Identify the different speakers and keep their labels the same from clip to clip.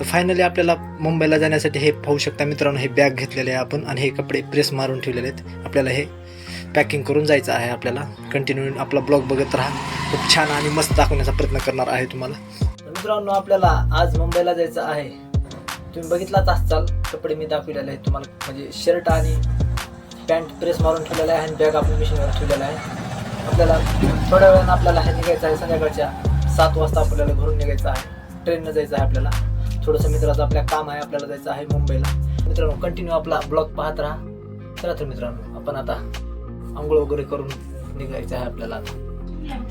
Speaker 1: तर फायनली आपल्याला मुंबईला जाण्यासाठी हे पाहू शकता मित्रांनो हे बॅग घेतलेले आहे आपण आणि हे कपडे प्रेस मारून ठेवलेले आहेत. आपल्याला हे पॅकिंग करून जायचं आहे आपल्याला. कंटिन्यू आपला ब्लॉग बघत राहा. खूप छान आणि मस्त दाखवण्याचा प्रयत्न करणार आहे तुम्हाला. मित्रांनो आपल्याला आज मुंबईला जायचं आहे. तुम्ही बघितलाच असाल कपडे मी दाखवलेले आहेत तुम्हाला. म्हणजे शर्ट आणि पॅन्ट प्रेस मारून ठेवलेला आहे आणि बॅग आपण मिशीनवर ठेवलेला आहे. आपल्याला थोड्या वेळानं आपल्याला हे निघायचं आहे. संध्याकाळच्या सात वाजता आपल्याला घरून निघायचं आहे. ट्रेननं जायचं आहे आपल्याला. थोडंसं मित्राचं आपल्या काम आहे आपल्याला जायचं आहे मुंबईला. मित्रांनो कंटिन्यू आपला ब्लॉग पाहत राहा. चला तर मित्रांनो आपण आता आंघोळ वगैरे करून निघायचं आहे आपल्याला.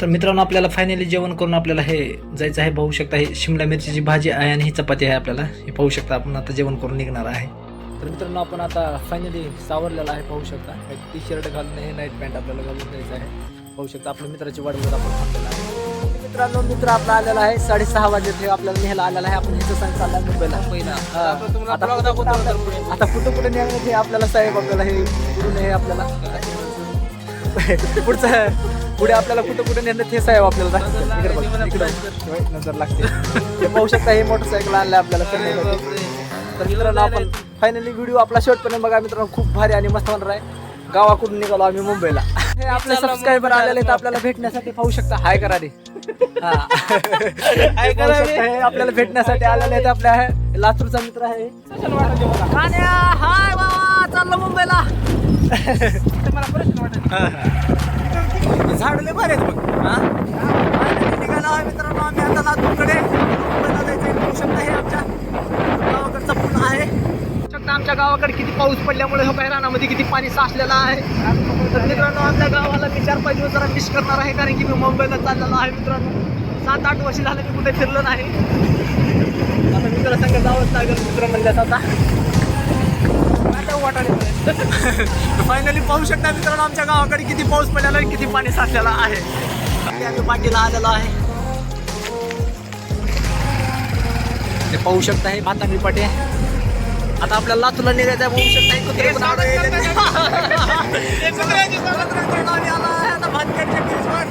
Speaker 1: तर मित्रांनो आपल्याला फायनली जेवण करून आपल्याला हे जायचं आहे. पाहू शकता हे शिमला मिरचीची भाजी आहे आणि ही चपाती आहे आपल्याला. हे पाहू शकता आपण आता जेवण करून निघणार आहे. तर मित्रांनो आपण आता फायनली सावरलेला आहे पाहू शकता. एक टी शर्ट घालून हे नाईट पॅन्ट आपल्याला घालून जायचं आहे. पाहू शकता आपल्या मित्राची वाट बघत आपण थांबलेला आहे. मित्रांनो मित्र आपला आलेला आहे. साडेसहा वाजे ते आपल्याला न्यायला आलेला आहे. आपण ह्याचं सांग चालला मुंबईला. हा. आता कुठं कुठं न्यायला ते आपल्याला साहेब आपल्याला हे पुढून हे आपल्याला. पुढचं पुढे आपल्याला कुठं कुठं नेलं ते साहेब आपल्याला. नजर लागते. हे पाहू शकता हे मोटरसायकल आणलं आपल्याला. तर मित्रांनो आपण फायनली व्हिडिओ आपला शेवटपर्यंत बघा मित्रांनो खूप भारी आणि मस्त होणार आहे. गावाकडून निघालो आम्ही मुंबईला. हे आपले सबस्क्रायबर आलेले आहेत आपल्याला भेटण्यासाठी पाहू शकता. हाय करा रे. हा. हे पाहू शकता, हे आपल्याला भेटण्यासाठी आलेले आहेत आपल्या हे लातूरचा मित्र आहे. कान्या, हाय बाबा चाललो मुंबईला. झाडले बरे आहेत बघ. हा? Finally निघालो आहे मित्रांनो आम्ही आता लातूरकडे मुंबईला जायचंय पाहू शकता हे आमच्या गावाकडचा पूल आहे पाहू शकता आमच्या गावाकडे किती पाऊस पडल्यामुळे हो काही रानामध्ये किती पाणी साचलेलं आहे? तर मित्रांनो आपल्या गावाला मी चार पाच दिवस जरा मिस करणार आहे कारण की मी मुंबईला चाललेलो आहे मित्रांनो. सात आठ वर्ष झालं मी कुठे फिरलो नाही. आता मित्र संघ जावंच लागेल मित्र म्हणल्यास आता. फायनली पाहू शकता मित्रांनो आमच्या गावाकडे किती पाऊस पडलेला आहे किती पाणी साचलेला आहे. आम्ही पाठीला आलेलो आहे. ते पाहू शकता हे भातांगी पाटी आता आपल्याला लातूरला निघायचं आहे पाहू शकता हे पण आलो आहे आता भातगडच्या beachवर.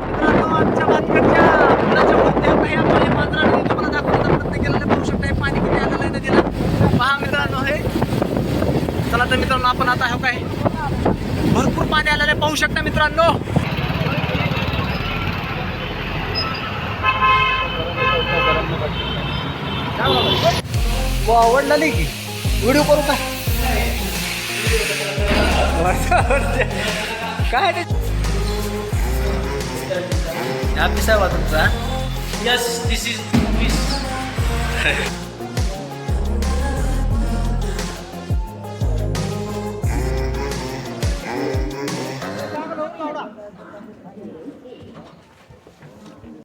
Speaker 1: मित्रांनो, आमच्या भातगडच्या पुलाच्या वरती आपण या पाणी पात्राने तुम्हाला दाखवण्याचा प्रयत्न केलेला आहे. पाहू शकता हे पाणी किती आलेलं आहे नदीला पहा मित्रांनो हे चला तर मित्रांनो आपण आता हो काय भरपूर पाणी आलेलं आहे पाहू शकता मित्रांनो आवडला नाही की? व्हिडिओ करू काय? काय नाही साहेब तुमचा?
Speaker 2: Yes this is